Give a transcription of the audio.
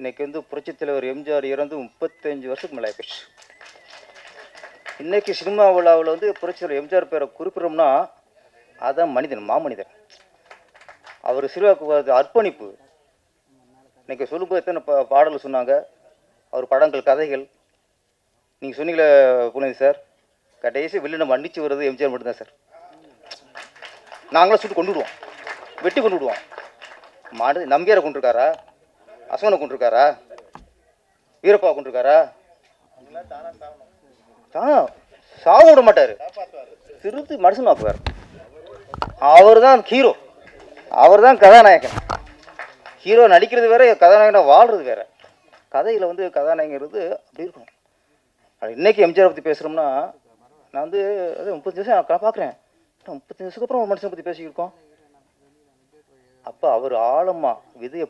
இன்றைக்கி வந்து புரட்சித் தலைவர் எம்ஜிஆர் இறந்து முப்பத்தஞ்சு வருஷத்துக்கு மேலே போயிடுச்சு இன்றைக்கி சினிமா விழாவில் வந்து புரட்சித் தலைவர் எம்ஜிஆர் பேரை குறிப்பிட்றோம்னா அதான் மனிதன் மாமனிதன் அவர் சிறுவாக்கு அர்ப்பணிப்பு. இன்னைக்கு சொல்லும்போது எத்தனை பா பாடல் சொன்னாங்க. அவர் படங்கள் கதைகள். நீங்கள் சொன்னீங்களே புனிதி சார் கடைசி வில்லனை மன்னிச்சு வர்றது எம்ஜிஆர் மட்டும்தான் சார். நாங்களாம் சுட்டு கொண்டு விடுவோம் வெட்டி கொண்டு விடுவோம் மாடு நம்பியாரை கொண்டிருக்காரா? அசோனை கொண்டிருக்காரா வீரப்பா கொண்டிருக்காரா தான் சாக விட மாட்டார். திருத்தி மனுஷனாக்குவார் அவர் தான் ஹீரோ அவர் தான் கதாநாயகன். ஹீரோ நடிக்கிறது வேற கதாநாயகனாக வாழ்றது வேற. கதையில் வந்து கதாநாயகங்கிறது அப்படி இருக்கும் இன்றைக்கி இன்னைக்கு எம்ஜிஆர் பற்றி பேசுகிறோம்னா நான் வந்து அது முப்பத்தஞ்சு வருஷம் நான் பார்க்குறேன் முப்பத்தஞ்சு வருஷத்துக்கு அப்புறம் ஒரு மனுஷனை பற்றி பேசிக்கிருக்கோம் அப்போ அவர் ஆழமா விதையை